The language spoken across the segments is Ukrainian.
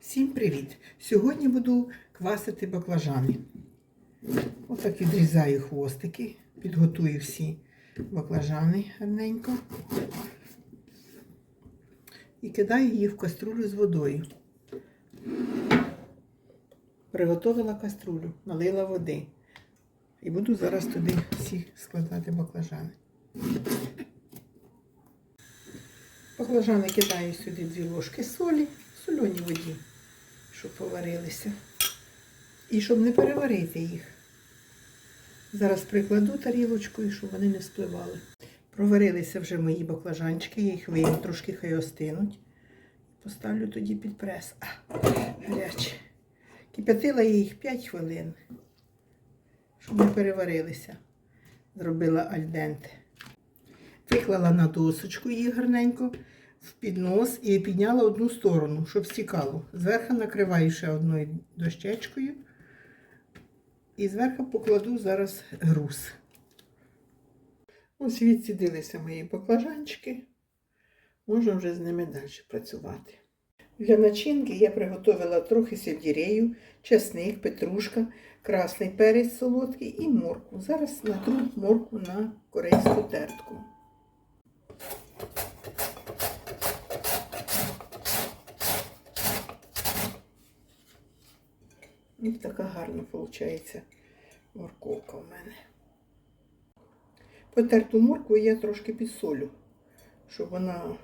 Всім привіт! Сьогодні буду квасити баклажани. Отак відрізаю хвостики, підготую всі баклажани гарненько і кидаю її в каструлю з водою. Приготовила каструлю, налила води. І буду зараз туди всі складати баклажани. Баклажани кидаю сюди дві ложки солі, в сольоній воді, щоб поварилися. І щоб не переварити їх. Зараз прикладу тарілочкою, щоб вони не спливали. Проварилися вже мої баклажанчики, я їх вийму, трошки хай остинуть. Поставлю тоді під прес. А, гаряче. Кип'ятила я їх 5 хвилин, щоб не переварилися. Зробила альденте. Виклала на досочку їх гарненько в піднос і підняла одну сторону, щоб стікало. Зверху накриваю ще одною дощечкою. І зверху покладу зараз груз. Ось відсідилися мої баклажанчики. Можна вже з ними далі працювати. Для начинки я приготувала трохи сельдерею, чесник, петрушка, красний перець солодкий і морку. Зараз натру морку на корейську тертку. Ось така гарна виходить морковка в мене. Потерту моркву я трошки підсолю, щоб вона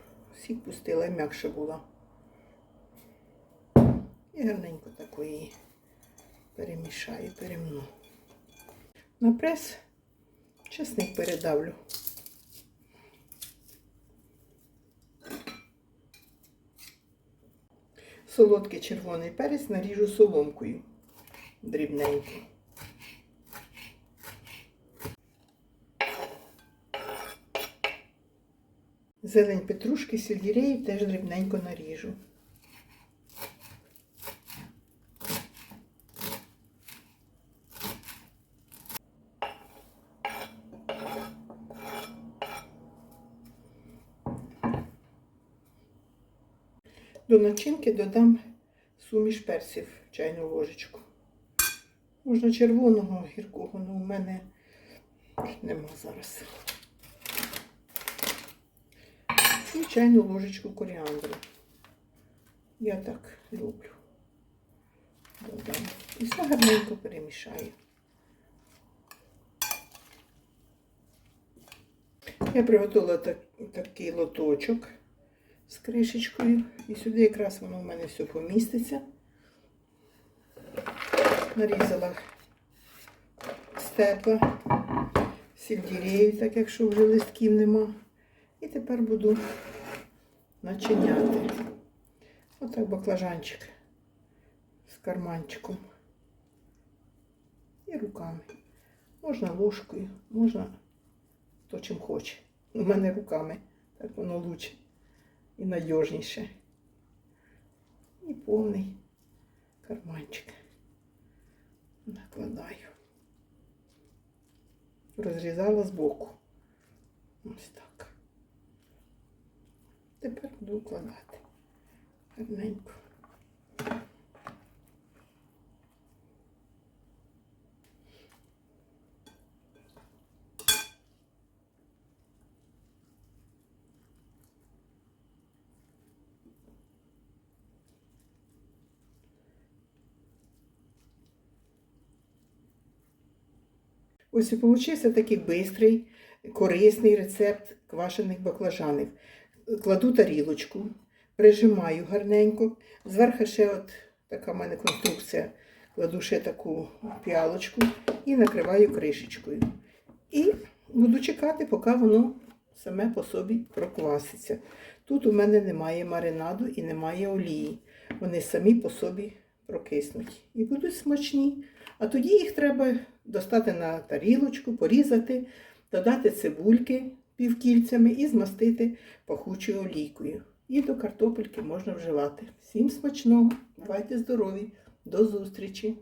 сік пустила і м'якша була. І гарненько такої перемішаю, перемну. На прес чесник передавлю. Солодкий червоний перець наріжу соломкою дрібненько. Зелень петрушки, сельдерею теж дрібненько наріжу. До начинки додам суміш перців чайну ложечку. Можна червоного гіркого, але у мене нема зараз. І чайну ложечку коріандру. Я так люблю. Додам. І все гарненько перемішаю. Я приготувала так, такий лоточок з кришечкою. І сюди якраз воно в мене все поміститься. Нарізала степа, сельдерею, так якщо вже листків нема. І тепер буду начиняти. Отак баклажанчик з карманчиком. І руками. Можна ложкою, можна то чим хоче. У мене руками, так воно лучше і надіжніше. І повний карманчик. Накладаю. Розрізала збоку. Ось так. Тепер буду вкладати. Гарненько. Ось і получився такий бистрий, корисний рецепт квашених баклажанів. Кладу тарілочку, прижимаю гарненько. Зверху ще от така в мене конструкція. Кладу ще таку піалочку і накриваю кришечкою. І буду чекати, поки воно саме по собі прокваситься. Тут у мене немає маринаду і немає олії. Вони самі по собі прокиснуть. І будуть смачні. А тоді їх треба достати на тарілочку, порізати, додати цибульки півкільцями і змастити пахучою олійкою. І до картопельки можна вживати. Всім смачного, бувайте здорові, до зустрічі!